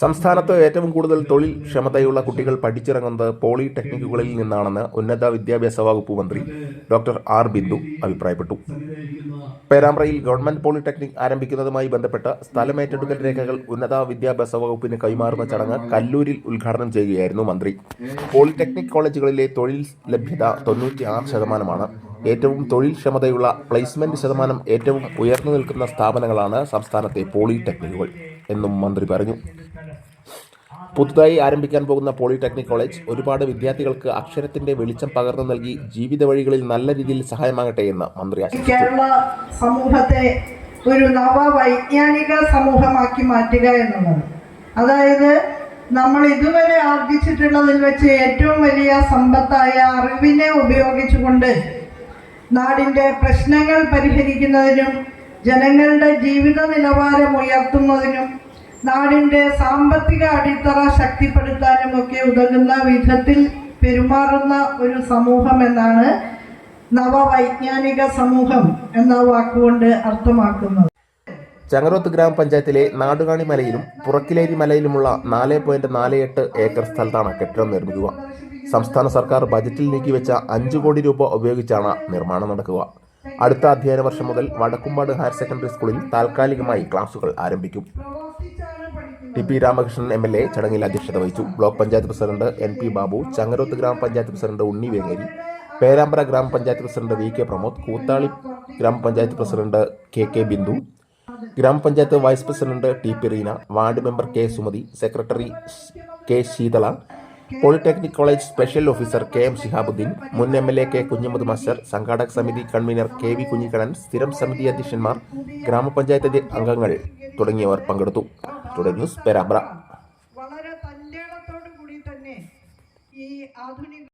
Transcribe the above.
സംസ്ഥാനത്ത് ഏറ്റവും കൂടുതൽ തൊഴിൽ ക്ഷമതയുള്ള കുട്ടികൾ പഠിച്ചിറങ്ങുന്നത് പോളിടെക്നിക്കുകളിൽ നിന്നാണെന്ന് ഉന്നത വിദ്യാഭ്യാസ വകുപ്പ് മന്ത്രി ഡോക്ടർ ആർ ബിന്ദു അഭിപ്രായപ്പെട്ടു. പേരാമ്പ്രയിൽ ഗവൺമെന്റ് പോളിടെക്നിക് ആരംഭിക്കുന്നതുമായി ബന്ധപ്പെട്ട് സ്ഥലമേറ്റെടുക്കൽ രേഖകൾ ഉന്നത വിദ്യാഭ്യാസ വകുപ്പിന് കൈമാറുന്ന ചടങ്ങ് കല്ലൂരിൽ ഉദ്ഘാടനം ചെയ്യുകയായിരുന്നു മന്ത്രി. പോളിടെക്നിക് കോളേജുകളിലെ തൊഴിൽ ലഭ്യത തൊണ്ണൂറ്റിയാറ് ശതമാനമാണ്. ഏറ്റവും തൊഴിൽ ക്ഷമതയുള്ള പ്ലേസ്മെന്റ് ശതമാനം ഏറ്റവും ഉയർന്നു നിൽക്കുന്ന സ്ഥാപനങ്ങളാണ് സംസ്ഥാനത്തെ പോളിടെക്നിക്കുകൾ എന്നും മന്ത്രി പറഞ്ഞു. പുതുതായി ആരംഭിക്കാൻ പോകുന്ന പോളിടെക്നിക് കോളേജ് ഒരുപാട് വിദ്യാർത്ഥികൾക്ക് അക്ഷരത്തിന്റെ വെളിച്ചം പകർന്നു നൽകി ജീവിത വഴികളിൽ നല്ല രീതിയിൽ സഹായമാകട്ടെ എന്ന് മന്ത്രി കേരള സമൂഹത്തെ ഒരു നവ നവവൈജ്ഞാനിക സമൂഹമാക്കി മാറ്റുക എന്നുള്ളത്. അതായത് നമ്മൾ ഇതുവരെ ആർജിച്ചിട്ടുള്ളതിൽ വെച്ച് ഏറ്റവും വലിയ സമ്പത്തായ അറിവിനെ ഉപയോഗിച്ചുകൊണ്ട് നാടിന്റെ പ്രശ്നങ്ങൾ പരിഹരിക്കുന്നതിനും ജനങ്ങളുടെ ജീവിത നിലവാരം ഉയർത്തുന്നതിനും നാടിന്റെ സാമ്പത്തിക അടിത്തറ ശക്തിപ്പെടുത്താനും ഒക്കെ ഉതകുന്ന വിധത്തിൽ പെരുമാറുന്ന ഒരു സമൂഹം എന്നാണ് നവവൈജ്ഞാനിക സമൂഹം എന്ന വാക്കുകൊണ്ട് അർത്ഥമാക്കുന്നത്. ചങ്ങരോത്ത് ഗ്രാമപഞ്ചായത്തിലെ നാടുകാണി മലയിലും പുറക്കിലേരി മലയിലുമുള്ള നാല് പോയിന്റ് നാല് എട്ട് ഏക്കർ സ്ഥലത്താണ് കെട്ടിടം നിർമ്മിക്കുക. സംസ്ഥാന സർക്കാർ ബജറ്റിൽ നീക്കിവെച്ച അഞ്ചു കോടി രൂപ ഉപയോഗിച്ചാണ് നിർമ്മാണം നടക്കുക. അടുത്ത അധ്യയന വർഷം മുതൽ വടക്കുംപാട് ഹയർ സെക്കൻഡറി സ്കൂളിൽ താൽക്കാലികമായി ക്ലാസുകൾ ആരംഭിക്കും. T P Ramakrishnan M L A ചടങ്ങിൽ അധ്യക്ഷത വഹിച്ചു. Block panchayat president N P Babu Changaroth ഗ്രാമപഞ്ചായത്ത് പ്രസിഡന്റ് ഉണ്ണി വേങ്ങേരി പേരാമ്പ്ര ഗ്രാമപഞ്ചായത്ത് president V K Pramod Koothali ഗ്രാമപഞ്ചായത്ത് പ്രസിഡന്റ് കെ കെ ബിന്ദു ഗ്രാമപഞ്ചായത്ത് vice president T P Reena ward member K Sumathi secretary K Sheethala polytechnic college special officer K M Shihabuddin മുൻ M L A K Kunhammad master സംഘാടക സമിതി convener K V Kunhikannan സ്ഥിരം സമിതി അധ്യക്ഷന്മാർ ഗ്രാമപഞ്ചായത്ത് അംഗങ്ങൾ തുടങ്ങിയവർ പങ്കെടുത്തു. തുടർന്ന് ന്യൂസ് വളരെ തന്റേടത്തോടു കൂടി തന്നെ ഈ ആധുനിക